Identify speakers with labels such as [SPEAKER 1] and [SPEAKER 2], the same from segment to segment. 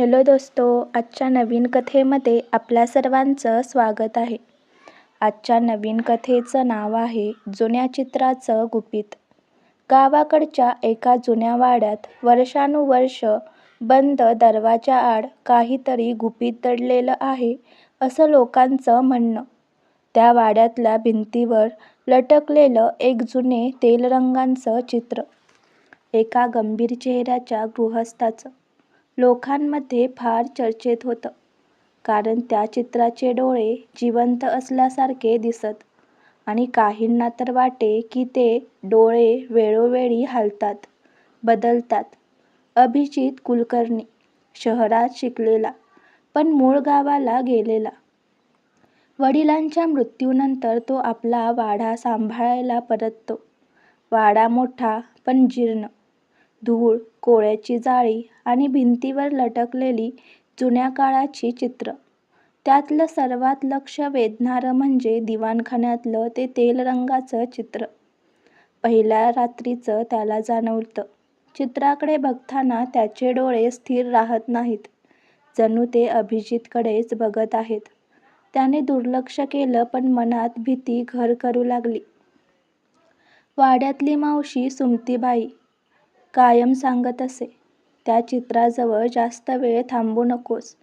[SPEAKER 1] Hello दोस्तो आजच्या नवीन कथेमध्ये आपल्या सर्वांचं स्वागत आहे. आजच्या नवीन कथेचं नाव आहे जुन्या चित्राचं गुपित. गावाकडच्या एका जुन्या वाड्यात वर्षानुवर्ष बंद दरवाजाआड काहीतरी गुपित दडलेलं आहे असं लोकांचं म्हणणं. त्या वाड्यातल्या भिंतीवर लटकलेलं एक जुने तेलरंगांचं चित्र. एका गंभीर चेहऱ्याच्या गृहस्थाचं. लोकांमध्ये फार चर्चेत होतं. कारण त्या चित्राचे डोळे जिवंत असल्यासारखे दिसत आणि काहींना तर वाटे की ते डोळे वेळोवेळी हालतात बदलतात. अभिजित कुलकर्णी शहरात शिकलेला पण मूळ गावाला गेलेला. वडिलांच्या मृत्यूनंतर तो आपला वाडा सांभाळायला परततो. वाडा मोठा पण जीर्ण. धूळ कोळ्याची जाळी आणि भिंतीवर लटकलेली जुन्या काळाची चित्र. त्यातलं सर्वात लक्ष वेधणारं म्हणजे दिवाणखान्यातलं ते तेलरंगाचं चित्र. पहिल्या रात्रीचं त्याला जाणवतं. चित्राकडे बघताना त्याचे डोळे स्थिर राहत नाहीत. जणू ते अभिजितकडेच बघत आहेत. त्याने दुर्लक्ष केलं पण मनात भीती घर करू लागली. वाड्यातली मावशी सुमतीबाई कायम सांगत असे. त्या चित्राजवळ जास्त वेळ थांबू नकोस.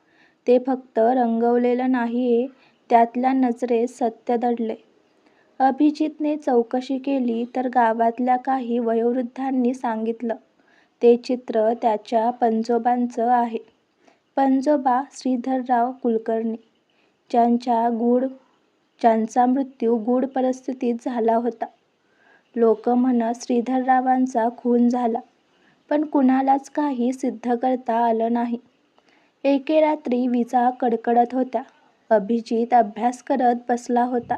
[SPEAKER 1] ते फक्त रंगवलेलं नाहीये त्यातल्या नजरेत सत्य दडलंय अभिजितने चौकशी केली तर गावातल्या काही वयोवृद्धांनी सांगितलं ते चित्र त्याच्या पणजोबांचं आहे. पणजोबा श्रीधरराव कुलकर्णी. ज्यांच्या गूढ ज्यांचा मृत्यू गूढ परिस्थितीत झाला होता. लोक म्हणत श्रीधररावांचा खून झाला. पण कुणालाच काही सिद्ध करता आलं नाही. एके रात्री विजा कडकडत होत्या. अभिजित अभ्यास करत बसला होता.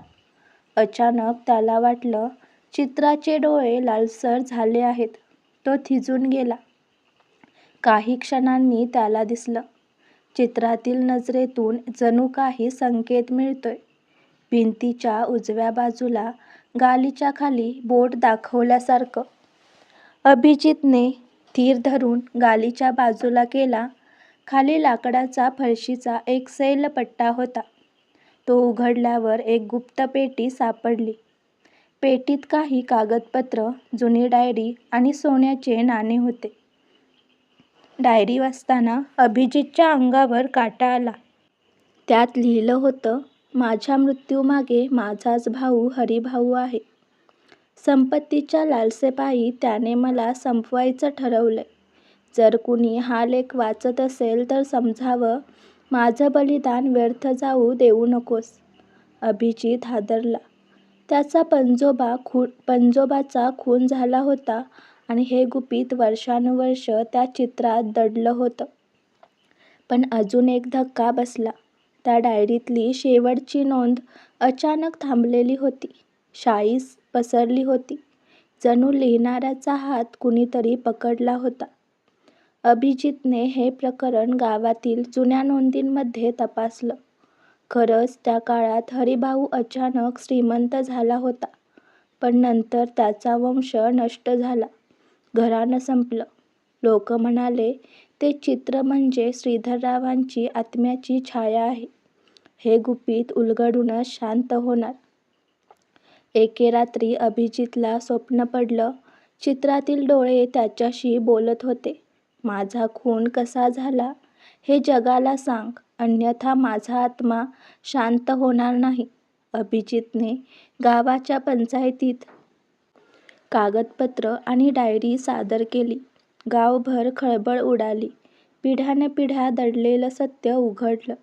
[SPEAKER 1] अचानक त्याला वाटलं चित्राचे डोळे लालसर झाले आहेत. तो थिजून गेला. काही क्षणांनी त्याला दिसलं. चित्रातील नजरेतून जणू काही संकेत मिळतोय. भिंतीच्या उजव्या बाजूला गालीच्या खाली बोट दाखवल्यासारखं. अभिजितने तीर धरून गालीच्या बाजूला केला खाली लाकडाचा फरशीचा एक सैल पट्टा होता. तो उघडल्यावर एक गुप्त पेटी सापडली. पेटीत काही कागदपत्र जुनी डायरी आणि सोन्याचे नाणे होते. डायरी वाचताना अभिजितच्या अंगावर काटा आला. त्यात लिहिलं होतं माझ्या मृत्यूमागे माझाच भाऊ हरिभाऊ आहे. संपत्तीच्या लालसेपायी त्याने मला संपवायचं ठरवलंय. जर कुणी हा लेख वाचत असेल तर समजावं माझं बलिदान व्यर्थ जाऊ देऊ नकोस. अभिजित हादरला. त्याचा पणजोबा खून पंजोबाचा खून झाला होता आणि हे गुपित वर्षानुवर्ष त्या चित्रात दडलं होतं. पण अजून एक धक्का बसला. त्या डायरीतली शेवटची नोंद अचानक थांबलेली होती. शाईस पसरली होती. जणू लिहिणाऱ्याचा हात कुणीतरी पकडला होता. अभिजितने हे प्रकरण गावातील जुन्या नोंदींमध्ये तपासलं. खरंच त्या काळात हरिभाऊ अचानक श्रीमंत झाला होता पण नंतर त्याचा वंश नष्ट झाला. घरानं संपलं. लोक म्हणाले ते चित्र म्हणजे श्रीधररावांची आत्म्याची छाया आहे. हे गुपित उलगडूनच शांत होणार. एके रात्री अभिजितला स्वप्न पडलं. चित्रातील डोळे त्याच्याशी बोलत होते. माझा खून कसा झाला? हे जगाला सांग. अन्यथा माझा आत्मा शांत होणार नाही. अभिजितने गावाच्या पंचायतीत कागदपत्र आणि डायरी सादर केली. गावभर खळबळ उडाली. पिढ्यानपिढ्या दडलेलं सत्य उघडलं.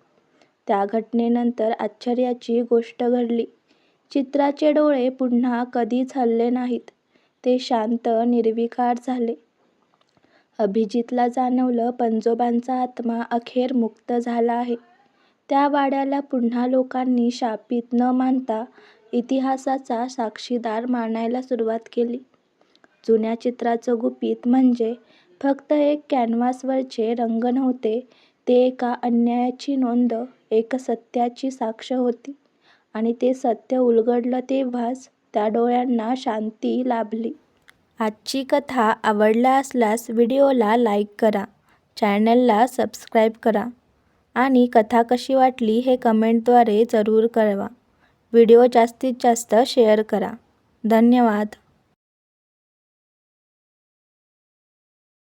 [SPEAKER 1] त्या घटनेनंतर आश्चर्याची गोष्ट घडली. चित्राचे डोळे पुन्हा कधीच हलले नाहीत. ते शांत निर्विकार झाले. अभिजितला जाणवलं पंजोबांचा आत्मा अखेर मुक्त झाला आहे. त्या वाड्याला पुन्हा लोकांनी शापित न मानता इतिहासाचा साक्षीदार मानायला सुरुवात केली. जुन्या चित्राचं गुपित म्हणजे फक्त एक कॅनव्हासवरचे रंग नव्हते ते एका अन्यायाची नोंद एक सत्याची साक्ष होती. आणि ते सत्य उलगडलं तेव्हाच त्या डोळ्यांना शांती लाभली. आजची कथा आवडला असल्यास व्हिडिओला लाईक करा चॅनलला सबस्क्राईब करा आणि कथा कशी वाटली हे कमेंटद्वारे जरूर कळवा. व्हिडिओ जास्तीत जास्त शेअर करा. धन्यवाद.